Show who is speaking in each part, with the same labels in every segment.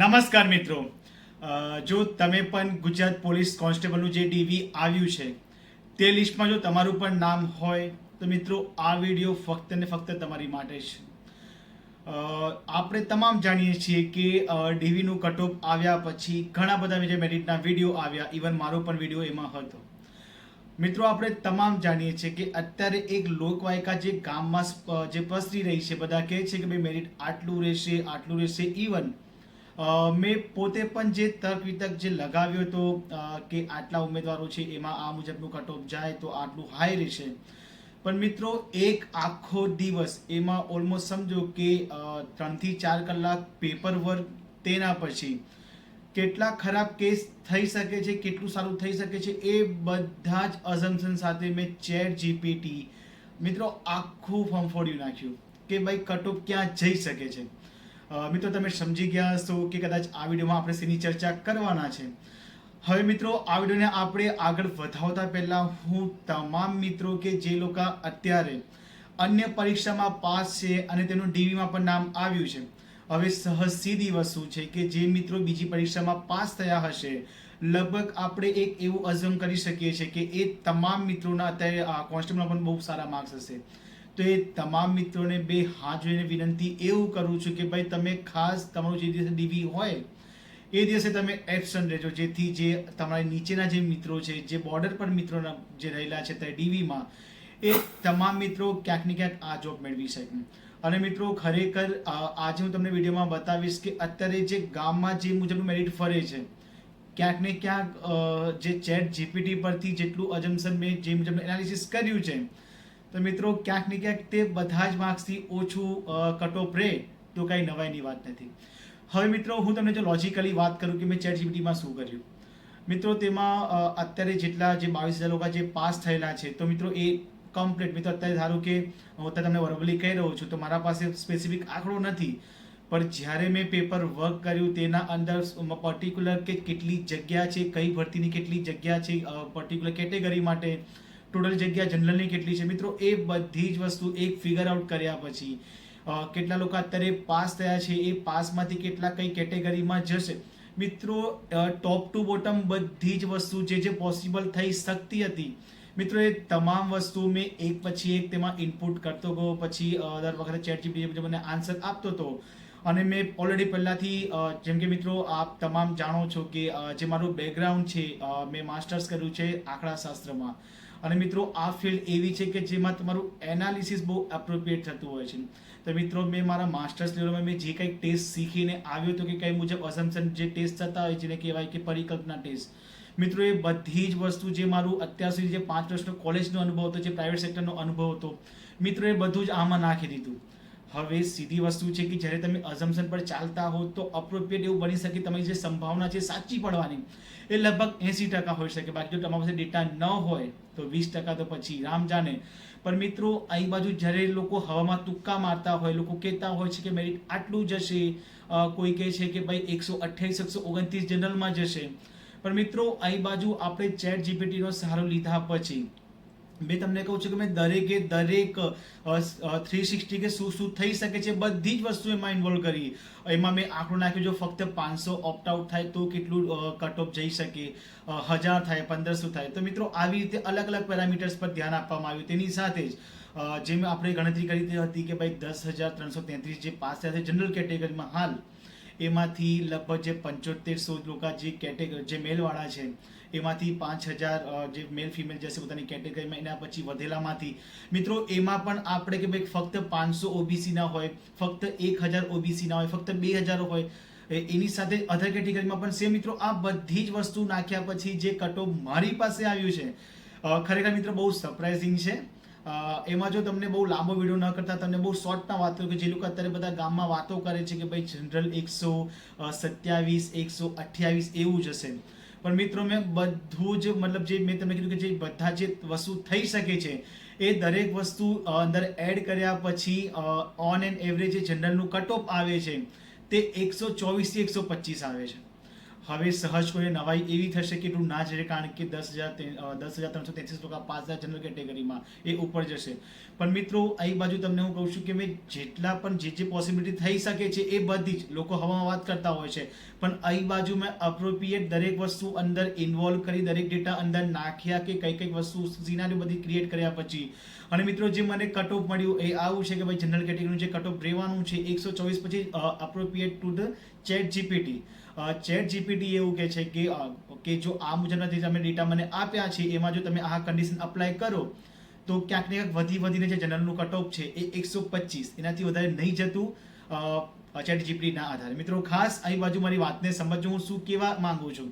Speaker 1: નમસ્કાર મિત્રો. જો તમે પણ ગુજરાત પોલીસ કોન્સ્ટેબલનું જે ડીવી આવ્યું છે, તે લિસ્ટમાં જો તમારું પણ નામ હોય, તો મિત્રો આ વીડિયો ફક્ત ને ફક્ત તમારી માટે છે આપણે તમામ જાણીએ છીએ કે ડીવીનું કટઓફ આવ્યા પછી ઘણા બધા જે મેરિટના વીડિયો આવ્યા, ઇવન મારો પણ વીડિયો એમાં હતો. મિત્રો આપણે તમામ જાણીએ છીએ કે અત્યારે એક લોકવાયકા જે ગામમાં જે પસરી રહી છે, બધા કહે છે કે ભાઈ મેરિટ આટલું રહેશે આટલું રહેશે, ઇવન મેં પોતે પણ જે તર્ક વિતર્ક જે લગાવ્યો હતો કે આટલા ઉમેદવારો છે, એમાં આ મુજબનું કટઓફ જાય તો આટલું હાઈ રહેશે. પણ મિત્રો, એક આખો દિવસ એમાં ઓલમોસ્ટ સમજો કે ત્રણથી ચાર કલાક પેપર વર્ક તેના પછી કેટલા ખરાબ કેસ થઈ શકે છે, કેટલું સારું થઈ શકે છે, એ બધા જ અઝમ્પશન સાથે મેં ચેટ જીપીટી મિત્રો, આખું ફંફોડ્યું નાખ્યું કે ભાઈ કટઓફ ક્યાં જઈ શકે છે. મિત્રો, તમે સમજી ગયા હશો કે કદાચ આ વિડીયોમાં આપણે શેની ચર્ચા કરવાના છે. હવે મિત્રો, આ વિડીયોને આપણે આગળ વધાવતા પહેલાં હું તમામ મિત્રો કે જે લોકો અત્યારે અન્ય પરીક્ષામાં પાસ છે અને તેનું ડીવીમાં પણ નામ આવ્યું છે, હવે સહજ સીધી વસ્તુ છે કે જે મિત્રો બીજી પરીક્ષામાં પાસ થયા હશે, લગભગ આપણે એક એવું અઝમ કરી શકીએ છીએ કે એ તમામ મિત્રોના અત્યારે કોન્સ્ટેબલમાં પણ બહુ સારા માર્ક્સ હશે. તો એ તમામ મિત્રોને બે હાથ જોઈને વિનંતી એવું કરું છું કે ભાઈ તમે ખાસ તમારું જે દિવસે ડીવી હોય, એ દિવસે તમે એબસન્ટ રહેજો. જેથી જે તમારા નીચેના જે મિત્રો છે, જે બોર્ડર પર મિત્રોના જે રહેલા છે તે ડીવીમાં એ તમામ મિત્રો ક્યાંક ને ક્યાંક આ જોબ મેળવી શકે. અને મિત્રો, ખરેખર આજે હું તમને વિડીયોમાં બતાવીશ કે અત્યારે જે ગામમાં જે મુજબનું મેરિટ ફરે છે, ક્યાંક ને ક્યાંક જે ચેટ જીપીટી પરથી જેટલું અજમ્પશન મેં જે મુજબ એનાલિસિસ કર્યું છે તો મિત્રો, ક્યાંક ને ક્યાંક તે બધા જ માર્ક્સથી ઓછું કટઓફ રહે તો કાંઈ નવાઈની વાત નથી. હવે મિત્રો, હું તમને જો લોજિકલી વાત કરું કે મેં ચેટ જીપીટીમાં શું કર્યું? મિત્રો, તેમાં અત્યારે જેટલા જે બાવીસ હજાર લોકો જે પાસ થયેલા છે, તો મિત્રો, એ કમ્પ્લીટ મિત્રો, અત્યારે ધારો કે હું અત્યારે તમને વર્બલી કહી રહ્યો છું, તો મારા પાસે સ્પેસિફિક આંકડો નથી. પણ જ્યારે મેં પેપર વર્ક કર્યું, તેના અંદર પર્ટિક્યુલર કે કેટલી જગ્યા છે, કઈ ભરતીની કેટલી જગ્યા છે પર્ટિક્યુલર કેટેગરી માટે ટોટલ જગ્યા જનરલની કેટલી છે? મિત્રો, એ બધી જ વસ્તુ એક ફિગર આઉટ કર્યા પછી કેટલા લોકો અત્યારે પાસ થયા છે, એ પાસમાંથી કેટલા કઈ કેટેગરીમાં જશે? મિત્રો ટોપ ટુ બોટમ બધી જ વસ્તુ જે જે પોસિબલ થઈ શકતી હતી, મિત્રો, એ તમામ વસ્તુ મેં એક પછી એક તેમાં ઇનપુટ કરતો ગયો. પછી દર વખતે ચેટ જીપીટી મને આન્સર આપતો હતો અને મેં ઓલરેડી પહેલાંથી જેમ કે મિત્રો, આપ તમામ જાણો છો કે જે મારું બેકગ્રાઉન્ડ છે મેં માસ્ટર્સ કર્યું છે આંકડાશાસ્ત્રમાં. અને મિત્રો, આ ફિલ્ડ એવી છે કે જેમાં તમારું એનાલિસિસ બહુ એપ્રોપ્રિએટ થતું હોય છે. તો મિત્રો, મેં મારા માસ્ટર્સ લેવલમાં મેં જે કંઈક ટેસ્ટ શીખીને આવ્યો હતો કે કઈ મુજબ અસમ્પશન જે ટેસ્ટ થતા હોય છે ને કહેવાય કે પરિકલ્પના ટેસ્ટ મિત્રો, એ બધી જ વસ્તુ જે મારું અત્યાર સુધી જે પાંચ વર્ષનો કોલેજનો અનુભવ હતો, જે પ્રાઇવેટ સેક્ટરનો અનુભવ હતો, મિત્રો, એ બધું જ આમાં નાખી દીધું. હવે સીધી વસ્તુ છે કે જ્યારે તમે અઝમ્પશન પર ચાલતા હો તો અપ્રોપ્રિએટ એવું બની શકે તમારી જે સંભાવના છે સાચી પડવાની. એ લગભગ એંસી ટકા હોઈ શકે. બાકી જો તમારી પાસે ડેટા ન હોય તો વીસ ટકા તો પછી રામ જાને પણ મિત્રો અહીં બાજુ જ્યારે લોકો હવામાં તુક્કા મારતા હોય, લોકો કહેતા હોય છે કે મેરિટ આટલું જશે કોઈ કહે છે કે ભાઈ એકસો અઠ્યાવીસ, એકસો ઓગણત્રીસ જનરલમાં જશે પણ મિત્રો અહીં બાજુ આપણે ચેટ જીપીટીનો સહારો લીધા પછી મેં તમને કહું છું કે મેં દરેકે દરેક થ્રી સિક્સટી કે શું શું થઈ શકે છે, બધી જ વસ્તુ એમાં ઇન્વોલ્વ કરી. એમાં મેં આંકડો નાખ્યો, જો ફક્ત પાંચસો ઓપ્ટ આઉટ થાય તો કેટલું કટ ઓફ જઈ શકે હજાર થાય, પંદરસો થાય. તો મિત્રો, આવી રીતે અલગ અલગ પેરામીટર્સ પર ધ્યાન આપવામાં આવ્યું. તેની સાથે જ જેમ આપણે ગણતરી કરી હતી કે ભાઈ દસ હજાર ત્રણસો તેત્રીસ જે પાસ થયા છે જનરલ કેટેગરીમાં હાલ એમાંથી લગભગ જે પંચોતેરસો લોકો જે કેટેગરી, જે મેલવાળા છે, એમાંથી પાંચ હજાર જે મેલ ફિમેલ જશે પોતાની કેટેગરીમાં, એના પછી વધેલામાંથી. મિત્રો, એમાં પણ આપણે કે ભાઈ ફક્ત પાંચસો ઓબીસીના હોય, ફક્ત એક હજાર ઓબીસીના હોય, ફક્ત બે હજાર હોય એની સાથે અધર કેટેગરીમાં પણ સેમ મિત્રો, આ બધી જ વસ્તુ નાખ્યા પછી જે કટઓફ મારી પાસે આવ્યું છે ખરેખર મિત્રો બહુ સરપ્રાઇઝિંગ છે. એમાં જો તમને બહુ લાંબો વીડિયો ન કરતા, તમને બહુ શોર્ટમાં વાત કરું કે જે લોકો અત્યારે બધા ગામમાં વાતો કરે છે કે ભાઈ જનરલ એકસો સત્યાવીસ, એકસો અઠ્યાવીસ એવું જ હશે. પણ મિત્રો, મેં બધું જ મતલબ જે મેં તમને કીધું કે જે બધા જે વસ્તુ થઈ શકે છે, એ દરેક વસ્તુ અંદર એડ કર્યા પછી ઓન એન્ડ એવરેજ જે જનરલનું કટ ઓફ આવે છે, તે એકસો ચોવીસથી એકસો પચીસ આવે છે. હવે સહજ કોઈ નવાઈ એવી થશે કે એટલું ના જશે, કારણ કે દસ હજાર દસ હજાર ત્રણસો તેત્રીસ ટકા પાંચ હજાર જનરલ કેટેગરીમાં એ ઉપર જશે. પણ મિત્રો અહીં બાજુ તમને હું કહું છું કે મેં જેટલા પણ જે જે પોસિબિલિટી થઈ શકે છે એ બધી જ લોકો હવામાં વાત કરતા હોય છે. પણ અહીં બાજુ મેં અપ્રોપ્રિએટ દરેક વસ્તુ અંદર ઇન્વોલ્વ કરી, દરેક ડેટા અંદર નાખ્યા કે કઈ કઈ વસ્તુ સિનારી બધી ક્રિએટ કર્યા પછી. અને મિત્રો, જે મને કટ ઓફ મળ્યું એ આવું છે કે ભાઈ જનરલ કેટેગરીનું જે કટ ઓફ રહેવાનું છે, એકસો ચોવીસ પછી appropriate to the chat GPT chat GPT એવું કહે છે કે કે જો આ મુજબના જે તમે ડેટા મને આપ્યા છે, એમાં જો તમે આ કન્ડિશન અપ્લાય કરો, તો ક્યાંક ને ક્યાંક વધી વધીને જે જનરલનું કટ ઓફ છે એ એકસો પચીસ. એનાથી વધારે નહીં જતું ચેટ જીપીટીના આધારે. મિત્રો, ખાસ અહીં બાજુ મારી વાતને સમજો હું શું કહેવા માંગુ છું.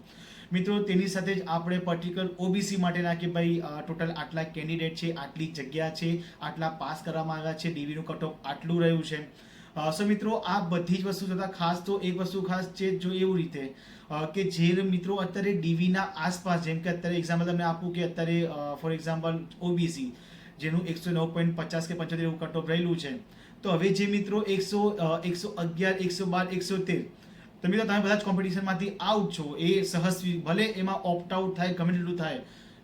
Speaker 1: મિત્રો, તેની સાથે જ આપણે પર્ટિક્યુલર ઓબીસી માટેના કે ભાઈ ટોટલ આટલા કેન્ડિડેટ છે, આટલી જગ્યા છે, આટલા પાસ કરવામાં આવ્યા છે ડીવીનું કટ ઓફ આટલું રહ્યું છે. સો મિત્રો, આ બધી જ વસ્તુ થતાં ખાસ તો એક વસ્તુ ખાસ છે જો એવું રીતે કે જે મિત્રો અત્યારે ડીવીના આસપાસ, જેમ કે અત્યારે એક્ઝામ્પલ તમને આપું કે અત્યારે ફોર એક્ઝામ્પલ ઓબીસી જેનું એકસો નવ પોઈન્ટ પચાસ કે પંચોતેર એવું કટ ઓફ રહેલું છે. તો હવે જે મિત્રો એકસો એકસો અગિયાર, એકસો બાર, એકસો તેર, તો મિત્રો તમે બધા જ કોમ્પિટિશનમાંથી આઉટ છો. એ સહજ ભલે એમાં ઓપ્ટ આઉટ થાય, ગમે તેટલું થાય,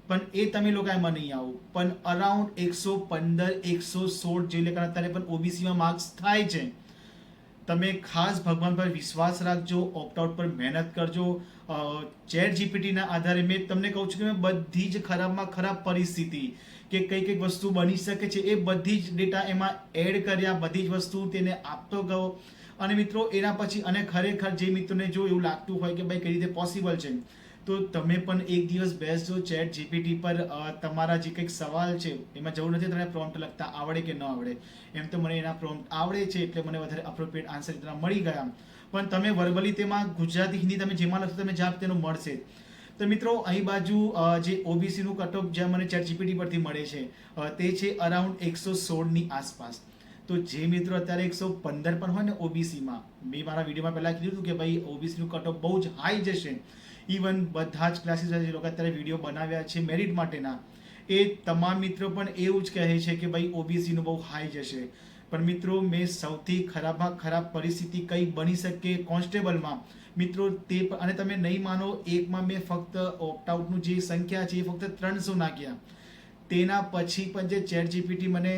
Speaker 1: પણ એ તમે લોકો એમાં નહીં આવો. પણ અરાઉન્ડ એકસો પંદર, એકસો સોળ જે લેખા અત્યારે પણ ઓબીસીમાં માર્ક્સ થાય છે. તમે ખાસ ભગવાન પર વિશ્વાસ રાખજો ઓપ્ટ આઉટ પર મહેનત કરજો. ચેટ જીપીટીના આધારે મેં તમને કહું છું કે મેં બધી જ ખરાબમાં ખરાબ પરિસ્થિતિ કે કઈ કઈ વસ્તુ બની શકે છે, એ બધી જ ડેટા એમાં એડ કર્યા, બધી જ વસ્તુ તેને આપતો ગયો. અને મિત્રો, એના પછી અને ખરેખર જે મિત્રોને જો એવું લાગતું હોય કે ભાઈ કઈ રીતે પોસિબલ છે તો તમે પણ એક દિવસ બેસજો ચેટ જીપીટી પર. તમારા જે કંઈક સવાલ છે, એમાં જવું નથી, તમને પ્રોમ્પ્ટ લખતા આવડે કે ન આવડે? એમ તો મને એના પ્રોમ્પ્ટ આવડે છે, એટલે મને વધારે અપ્રોપ્રિએટ આન્સર તેના મળી ગયા પણ તમે વર્બલી તેમાં ગુજરાતી, હિન્દી તમે જેમાં લખશો, તમે જવાબ તેનો મળશે. તો મિત્રો, અહીં બાજુ જે ઓબીસીનું કટ ઓફ જે મને ચેટ જીપીટી પરથી મળે છે તે છે અરાઉન્ડ એકસો સોળની આસપાસ. તો જે મિત્રો અત્યારે એકસો પંદર પણ હોય ને ઓબીસીમાં મેં મારા વિડીયોમાં પહેલાં કીધું હતું કે ભાઈ ઓબીસીનું કટ ઓફ બહુ જ હાઈ જશે. ઇવન બધા જ ક્લાસીસ જે લોકો અત્યારે વીડિયો બનાવ્યા છે મેરિટ માટેના, એ તમામ મિત્રો પણ એવું જ કહે છે કે ભાઈ ઓબીસીનું બહુ હાઈ જશે. પણ મિત્રો, મેં સૌથી ખરાબમાં ખરાબ પરિસ્થિતિ કઈ બની શકે કોન્સ્ટેબલમાં? મિત્રો, તે અને તમે નહીં માનો, એકમાં મેં ફક્ત ઓપ્ટ આઉટનું જે સંખ્યા છે એ ફક્ત ત્રણસો નાખ્યા. તેના પછી પણ જે ચેટ જીપીટી મને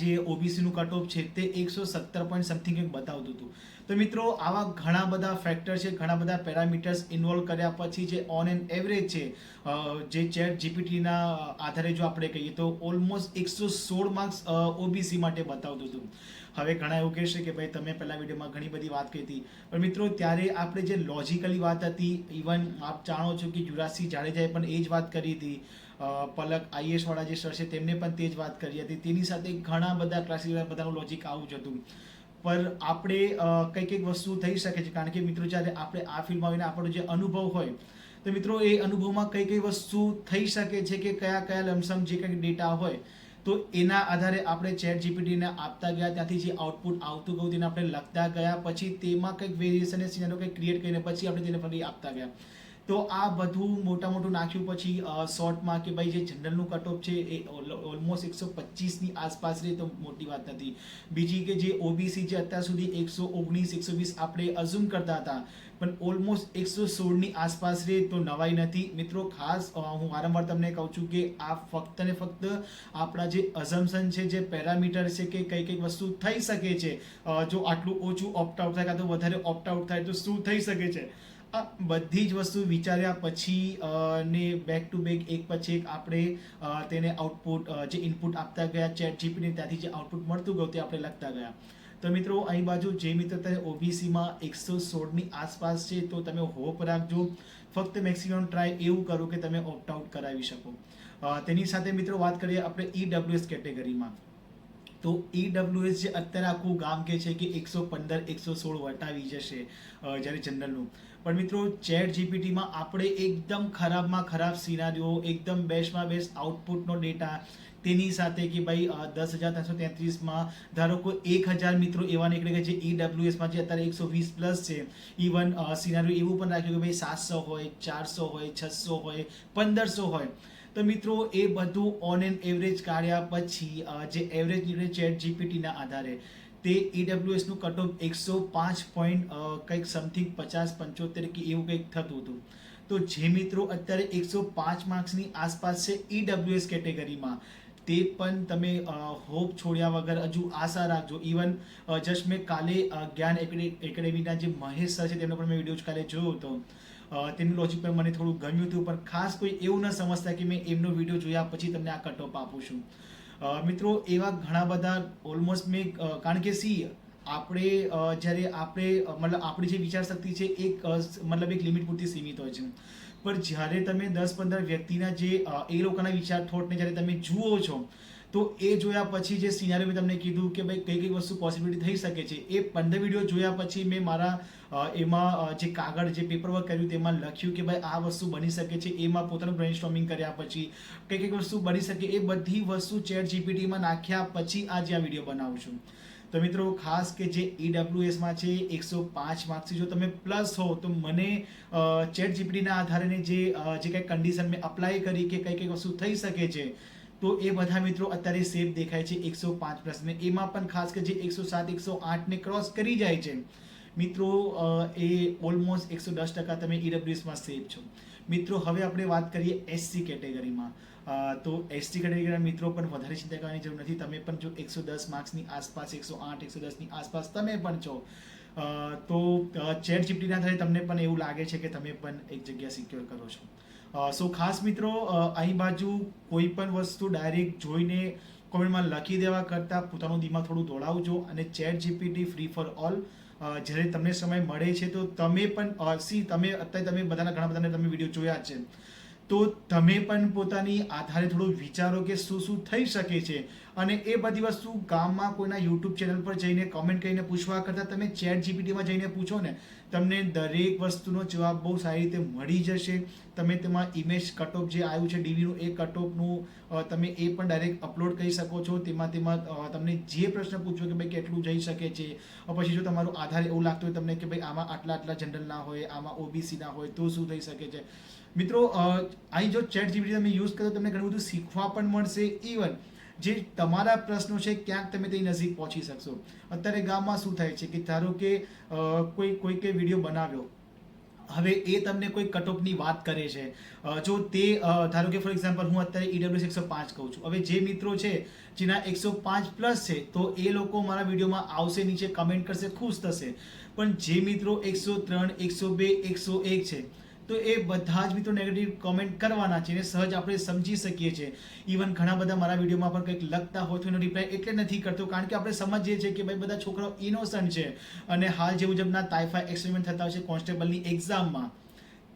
Speaker 1: જે ઓબીસીનું કટ ઓફ છે તે એકસો સત્તર પોઈન્ટ સમથિંગ એક બતાવતું હતું. તો મિત્રો, આવા ઘણા બધા ફેક્ટર છે, ઘણા બધા પેરામીટર્સ ઇન્વોલ્વ કર્યા પછી જે ઓન એન એવરેજ છે જે ચેટ જીપીટીના આધારે જો આપણે કહીએ તો ઓલમોસ્ટ એકસો સોળ માર્ક્સ ઓબીસી માટે બતાવતું હતું. હવે ઘણા એવું કહેશે કે ભાઈ તમે પહેલા વિડીયોમાં ઘણી બધી વાત કરી હતી. પણ મિત્રો, ત્યારે આપણે જે લોજિકલી વાત હતી ઇવન આપ જાણો છો કે યુવરાજસિંહ જાડેજાએ પણ એ જ વાત કરી હતી. પલક આઈએસવાળા જે સર છે, તેમને પણ તે જ વાત કરી હતી. તેની સાથે ઘણા બધા ક્લાસીસ બધાનું લોજિક આવું જ હતું. પર આપણે અ, કઈ કંઈક વસ્તુ થઈ શકે છે. કારણ કે મિત્રો જ્યારે આપણે આ ફિલ્મમાં આવીને આપણો જે અનુભવ હોય તો મિત્રો એ અનુભવમાં કઈ કઈ વસ્તુ થઈ શકે છે કે કયા કયા લમસમ જે કંઈક ડેટા હોય તો એના આધારે આપણે ચેટ જીપીટીને આપતા ગયા. ત્યાંથી જે આઉટપુટ આવતું ગયું તેને આપણે લખતા ગયા. પછી તેમાં કંઈક વેરિએશન સિનારીઓ કંઈક ક્રિએટ કરીને પછી આપણે તેને ફરી આપતા ગયા. તો આ બધું મોટા મોટું નાખ્યું પછી શોર્ટમાં કે ભાઈ જે જનરલનું કટ ઓફ છે એ ઓલમોસ્ટ એકસો પચીસની આસપાસ રહે તો મોટી વાત નથી. બીજી કે જે ઓબીસી જે અત્યાર સુધી એકસો ઓગણીસ, એકસો વીસ આપણે અઝુમ કરતા હતા, પણ ઓલમોસ્ટ એકસો સોળની આસપાસ રહે તો નવાઈ નથી. મિત્રો, ખાસ હું વારંવાર તમને કહું છું કે આ ફક્ત ને ફક્ત આપણા જે અઝમ્પશન છે, જે પેરામીટર છે કે કઈ કઈ વસ્તુ થઈ શકે છે જો આટલું ઓછું ઓપ્ટ આઉટ થાય કાં તો વધારે ઓપ્ટ આઉટ થાય તો શું થઈ શકે છે? આ બધી જ વસ્તુ વિચાર્યા પછી ને બેક ટુ બેક એક પછી એક આપણે તેને આઉટપુટ જે ઇનપુટ આપતા ગયા ચેટ જીપીને ત્યાંથી જે આઉટપુટ મળતું ગયું તે આપણે લખતા ગયા. તો મિત્રો, અહીં બાજુ જે મિત્ર તમે ઓબીસીમાં એકસો સોળની આસપાસ છે, તો તમે હોપ રાખજો. ફક્ત મેક્સિમમ ટ્રાય એવું કરો કે તમે ઓપ્ટ આઉટ કરાવી શકો. તેની સાથે મિત્રો વાત કરીએ આપણે ઈડબ્લ્યુએસ કેટેગરીમાં તો ઈડબ્લ્યુએસ જે અત્યારે આખું ગામ કે છે કે એકસો પંદર, એકસો સોળ વટાવી જશે જ્યારે જનરલનું પણ મિત્રો ચેટ જીપીટીમાં આપણે એકદમ ખરાબમાં ખરાબ સિનારીઓ એકદમ બેસ્ટમાં બેસ્ટ આઉટપુટનો ડેટા તેની સાથે કે ભાઈ દસ હજાર ત્રણસો તેત્રીસમાં ધારો કે એક હજાર મિત્રો એવા નીકળે કે જે ઈડબ્લ્યુએસમાં જે અત્યારે એકસો વીસ પ્લસ છે ઇવન સિનારીઓ એવું પણ રાખ્યું કે ભાઈ સાતસો હોય, ચારસો હોય, છસો હોય, પંદરસો હોય. તો મિત્રો, એ બધું ઓન એન એવરેજ કાઢ્યા પછી જે એવરેજ નીકળે ચેટ જીપીટીના આધારે. તે ઈડબ્લ્યુએસનું કટ ઓફ એકસો પાંચ પોઈન્ટ કંઈક સમથિંગ પચાસ પંચોતેર કે એવું કંઈક થતું હતું. તો જે મિત્રો અત્યારે એકસો પાંચ માર્ક્સની આસપાસ છે ઈડબ્લ્યુએસ કેટેગરીમાં તે પણ તમે હોપ છોડ્યા વગર હજુ આશા રાખજો. ઇવન જસ્ટ મેં કાલે જ્ઞાન એકેડે- એકેડેમીના જે મહેશ સર છે, તેમનો પણ મેં વીડિયો કાલે જોયો હતો. તેમનું લોજિક પણ મને થોડું ગમ્યું હતું, પણ ખાસ કોઈ એવું ન સમજતા કે મેં એમનો વીડિયો જોયા પછી તમને આ કટ આપું છું. મિત્રો, એવા ઘણા બધા ઓલમોસ્ટ મેં કારણ કે સી, આપણે જ્યારે આપણે મતલબ આપણી જે વિચાર શક્તિ છે એક મતલબ એક લિમિટ પૂરતી સીમિત હોય છે. પણ જ્યારે તમે દસ પંદર વ્યક્તિના જે એ લોકોના વિચાર થોટને જ્યારે તમે જુઓ છો તો એ જોયા પછી જે સિનારીઓ મેં તમને કીધું કે ભાઈ કઈ કઈ વસ્તુ પોસિબિલિટી થઈ શકે છે, એ પંદર વીડિયો જોયા પછી મેં મારા એમાં જે કાગળ, જે પેપર વર્ક કર્યું તેમાં લખ્યું કે ભાઈ આ વસ્તુ બની શકે છે, એમાં પોતાનું સ્ટોમિંગ કર્યા પછી કઈ કઈ વસ્તુ બની શકે, એ બધી વસ્તુ ચેટ જીપીટીમાં નાખ્યા પછી આજે આ વીડિયો બનાવું છું. તો મિત્રો ખાસ કે જે ઈડબ્લ્યુએસમાં છે, એકસો પાંચ માર્ક્સથી જો તમે પ્લસ હો, તો મને ચેટ જીપીટીના આધારે જે જે કંઈ કન્ડિશન મેં અપ્લાય કરી કે કઈ કઈ વસ્તુ થઈ શકે છે તો એ બધા મિત્રો અત્યારે સેફ દેખાય છે એકસો પાંચ પ્રશ્ન એમાં પણ ખાસ કે જે એકસો સાત, એકસો આઠને ક્રોસ કરી જાય છે, મિત્રો એ ઓલમોસ્ટ એકસો દસ ટકા તમે ઈડબ્લ્યુએસમાં સેફ છો. મિત્રો, હવે આપણે વાત કરીએ એસસી કેટેગરીમાં તો એસટી કેટેગરીના મિત્રો પણ વધારે ચિંતા કરવાની જરૂર નથી. તમે પણ જો એકસો દસ માર્ક્સની આસપાસ, એકસો આઠ, એકસો દસની આસપાસ તમે પણ છો તો ચેટ જીપીટીના આધારે તમને પણ એવું લાગે છે કે તમે પણ એક જગ્યા સિક્યોર કરો છો. સો ખાસ મિત્રો અહીં બાજુ કોઈ પણ વસ્તુ ડાયરેક્ટ જોઈને કોમેન્ટમાં લખી દેવા કરતાં પોતાનું દિમાગ થોડું દોડાવજો અને chat GPT free for all જ્યારે તમને સમય મળે છે તો તમે પણ સી, તમે અત્યારે તમે બધાના ઘણા બધાને તમે વીડિયો જોયા છે. તો તમે પણ પોતાની આધારે થોડું વિચારો કે શું શું થઈ શકે છે અને એ બધી વસ્તુ ગામમાં કોઈના યુટ્યુબ ચેનલ પર જઈને કમેન્ટ કરીને પૂછવા કરતાં તમે ચેટ જીપીટીમાં જઈને પૂછો ને તમને દરેક વસ્તુનો જવાબ બહુ સારી રીતે મળી જશે. તમે તેમાં ઇમેજ કટઓફ જે આવ્યું છે ડીવીનું એ કટઓફનું તમે એ પણ ડાયરેક્ટ અપલોડ કરી શકો છો. તેમાં તેમાં તમને જે પ્રશ્ન પૂછ્યો કે ભાઈ કેટલું જઈ શકે છે પછી જો તમારું આધાર એવું લાગતું હોય તમને કે ભાઈ આમાં આટલા આટલા જનરલ ના હોય, આમાં ઓબીસી ના હોય, તો શું થઈ શકે છે? મિત્રો અહીં જો ચેટ જીપીટી તમે યુઝ કરો તમને ઘણું બધું શીખવા પણ મળશે. ઇવન જે તમારા પ્રશ્નો છે, ક્યાંક તમે તેની નજીક પહોંચી શકશો. અત્યારે ગામમાં શું થાય છે કે ધારો કે કોઈ કોઈ કે વીડિયો બનાવ્યો. હવે એ તમને કોઈ કટઓફની વાત કરે છે. જો તે ધારો કે, ફોર એક્ઝામ્પલ, હું અત્યારે ઈડબ્લ્યુએસ એકસો પાંચ કહું છું. હવે જે મિત્રો છે, જેના એકસો પાંચ પ્લસ છે, તો એ લોકો મારા વિડીયોમાં આવશે નીચે કમેન્ટ કરશે, ખુશ થશે. પણ જે મિત્રો એકસો ત્રણ, એકસો બે, એકસો એક છે તો એ બધા જ મિત્રો નેગેટિવ કોમેન્ટ કરવાના છે અને સહજ આપણે સમજી શકીએ છીએ. ઇવન ઘણા બધા મારા વિડીયોમાં પણ કંઈક લખતા હોય તો એનો રિપ્લાય એટલે નથી કરતો, કારણ કે આપણે સમજીએ છીએ કે ભાઈ બધા છોકરાઓ ઇનોસન્ટ છે. અને હાલ જે મુજબના તાઇફા એક્સપેરિમેન્ટ થતા હોય છે કોન્સ્ટેબલની એક્ઝામમાં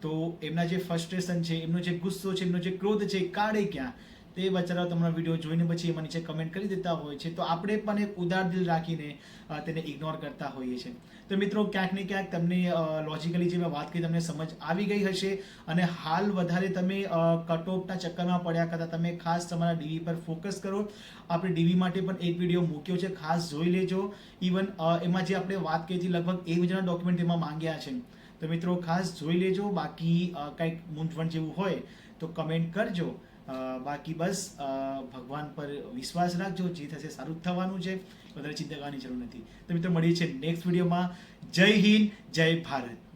Speaker 1: તો એમના જે ફ્રસ્ટ્રેશન છે, એમનો જે ગુસ્સો છે, એમનો જે ક્રોધ છે, એ કાઢે ક્યાં? તે બચારા તમારા વીડિયો જોઈને પછી એમાં નીચે કમેન્ટ કરી દેતા હોય છે. તો આપણે પણ એક ઉદાર દિલ રાખીને તેને ઇગ્નોર કરતા હોઈએ છીએ તો મિત્રો, ક્યાંક ને ક્યાંક તમને લોજિકલી જે મેં વાત કરી તમને સમજ આવી ગઈ હશે અને હાલ વધારે તમે કટઓફના ચક્કરમાં પડ્યા કરતાં તમે ખાસ તમારા ડીવી પર ફોકસ કરો. આપણે ડીવી માટે પણ એક વીડિયો મૂક્યો છે, ખાસ જોઈ લેજો. ઇવન એમાં જે આપણે વાત કરી હતી, લગભગ એક હજાર ડોક્યુમેન્ટ એમાં માંગ્યા છે. તો મિત્રો, ખાસ જોઈ લેજો. બાકી કંઈક મૂંઝવણ જેવું હોય તો કમેન્ટ કરજો. બાકી બસ ભગવાન પર વિશ્વાસ રાખજો, જે થશે સારું જ થવાનું છે, વધારે ચિંતા કરવાની જરૂર નથી. તો મિત્રો, મળીએ છીએ નેક્સ્ટ વિડીયોમાં જય હિન્દ, જય ભારત.